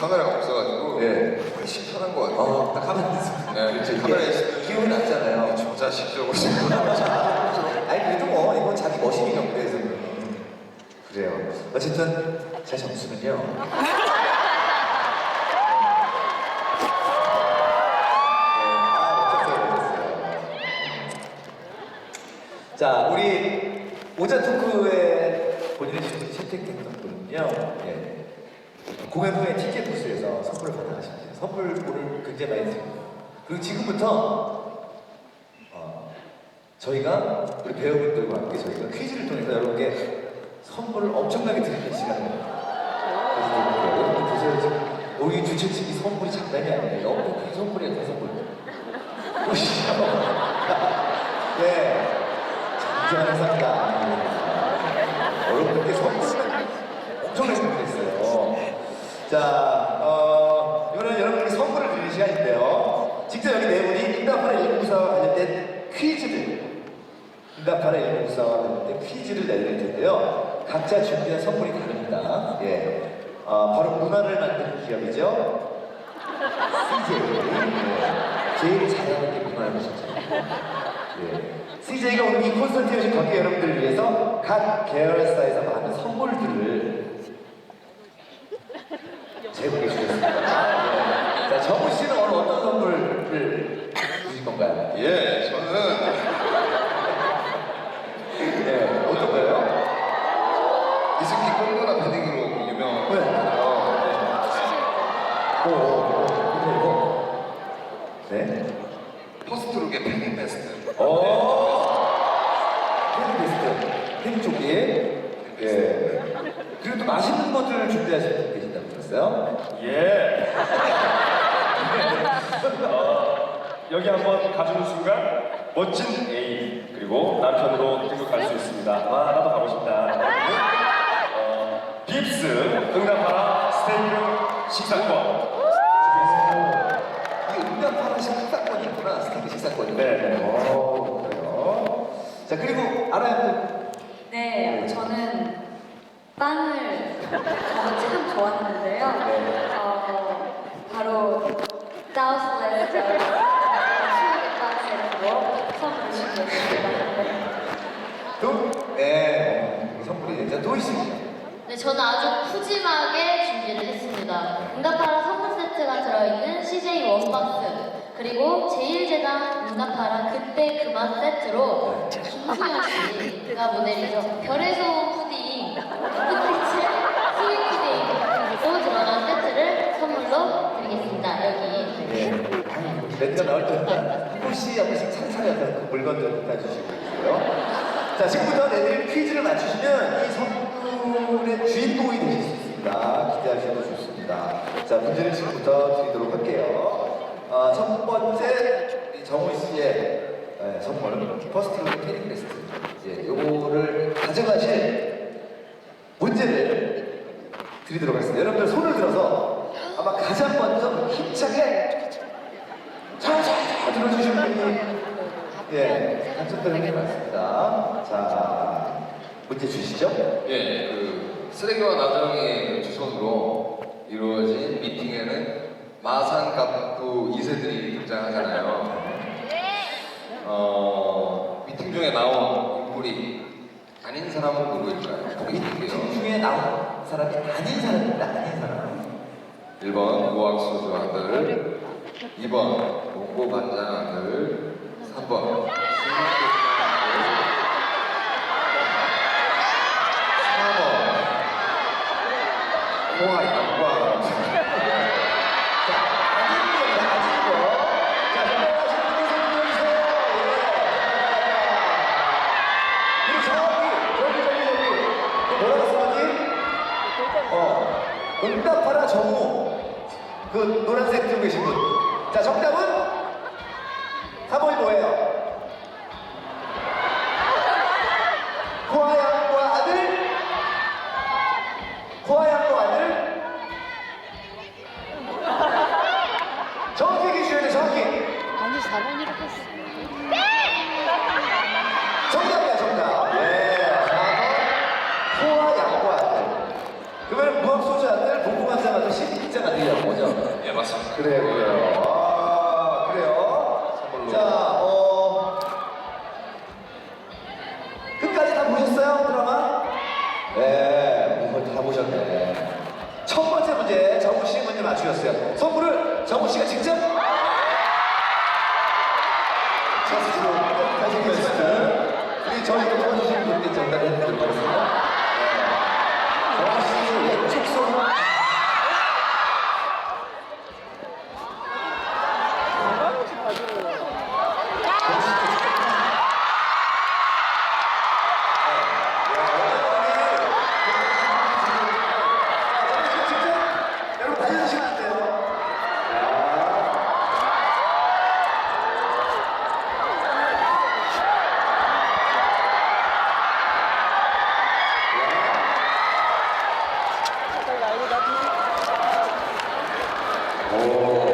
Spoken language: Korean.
카메라가 없어가지고 네. 훨씬 편한 것 같아요. 어, 딱 되죠. 네, 그렇죠. 카메라에 이게 있으면 기운이 나잖아요. 저 자식적으로 아니 그래도 뭐 이건 자기 머신이니까 그래서 그래요. 어쨌든 제 점수는요. 아, 멋졌어요, 멋졌어요. 자, 우리 오자 토크에 본인의 채택했던 분은요. 예. 공연 후에 티켓 부스에서 선물을 받아가십니다. 선물을 굉장히 많이 드립니다. 그리고 지금부터 어, 저희가 우리 배우분들과 함께 저희가 퀴즈를 통해서 여러분께 선물을 엄청나게 드리는 시간입니다. 여러분들 보세요 지금 우리 주최 측이 선물이 장난이 아니에요. 너무 큰 선물이에요, 큰 선물. 보시죠. 네, 장지하는 상가. 여러분들께 선물을 엄청나게 준비했어요. 자, 어, 이거는 여러분들께 선물을 드리는 시간인데요. 직접 여기 네 분이 응답하라 1994와 관련된 퀴즈를 응답하라 1994와 관련된 퀴즈를 내드릴 텐데요. 각자 준비한 선물이 다릅니다. 예. 어, 바로 문화를 만드는 기업이죠. CJ. 예. 제일 잘하는 게 문화라고 진짜. 예. CJ가 오늘 이 콘서트에 오신 관객 여러분들을 위해서 각 계열사에서 많은 선물들을 제공해 주셨습니다. 예. 자, 정우 씨는 오늘 어떤 선물을 주실 건가요? 예, 저는 예, 어떤 거예요? 이스키 꽁도나 패딩으로 유명하거든요. 오, 오, 오, 이거, 이거. 네. 포스트룩의 패딩 베스트. 오! 패딩 베스트. 패딩 조끼. 예. 그리고 또 맛있는 것들을 준비하시는 분 계신다고 들었어요? 예. 어, 여기 한번 가주는 순간 멋진 애인 그리고 남편으로 등극할 수 있습니다. 와 나도 가고 싶다. 어, 빕스 응답하라 스테이크 식사권. 이게 응답하는 식사권이 있구나. 스테이크 식사권이. 네. 오, 그래요. 자, 그리고 알아요. 네, 저는 빵을 참 좋았는데요. 어, 바로 선물을 준비했습니다. 또? 네. 이 선물이 이제 또 있습니다. 네, 저는 아주 푸짐하게 준비를 했습니다. 응답하라 선물 세트가 들어있는 CJ 원박스 그리고 제일제당 응답하라 그때 그만 세트로 김수영 씨가 모델이죠. 별에서 온 푸딩, 스윗 푸딩도 들어간 세트를 선물로 드리겠습니다. 여기 예. 멘트가 나올 때마다 한 분씩 한 분씩 찬찬히 어떤 그 물건들을 갖다 주시고 있고요. 자, 지금부터 내드릴 퀴즈를 맞추시면 이 선물의 주인공이 되실 수 있습니다. 기대하셔도 좋습니다. 자, 문제를 지금부터 드리도록 할게요. 아, 첫 번째, 이 정우 씨의 예, 선물, 퍼스트로드 캐리 베스트. 예, 요거를 가져가실 문제를 드리도록 하겠습니다. 여러분들 손을 들어서 아마 가장 먼저 힘차게 자자 들어주시는 분이 예 당첨되는 게 맞습니다. 자 문제 주시죠. 예, 그 쓰레기와 나정의 주선으로 이루어진 미팅에는 마산갑부 2세들이 등장하잖아요. 어, 미팅 중에 나온 사람은 누구일까요? 이 미팅이요. 중에 나온 사람이 아닌 사람입니다. 아닌 사람. 1번 무학소주 아들, 2번 농고 반장 아들, 3번 4번 홍화 양과 자 아닌 겁니다. 아닌 거. 자 선택하시는 분이 손들어주세요. 예. 그리고 정확히 저기 저기 저기 그 뭐라고 쓰는지 어 응답하라 정우 그 노란색 들고 계신 분. 자 정답은 3번이 뭐예요? 코아양과 아들 코아양과 아들 정확히 얘기해 주셔야 돼요 정확히 아니 4번이라고 했어. 정답이야 정답 예 4번 코아양과 아들 그러면 무학소주 아들 복부관장 아들 10 책자가 들려요, 뭐죠? 예, 맞습니다. 그래요, 그래요. 아, 그래요. 선물로. 자, 어. 끝까지 다 보셨어요, 드라마? 네, 이걸 다 보셨네. 첫 번째 문제, 정우 씨 문제 맞추셨어요. 선물을 정우 씨가 직접 자스로 가지고 있으면 우리 저희 또 도와주시는 분께 전달해 드리도록 하겠습니다. Oh.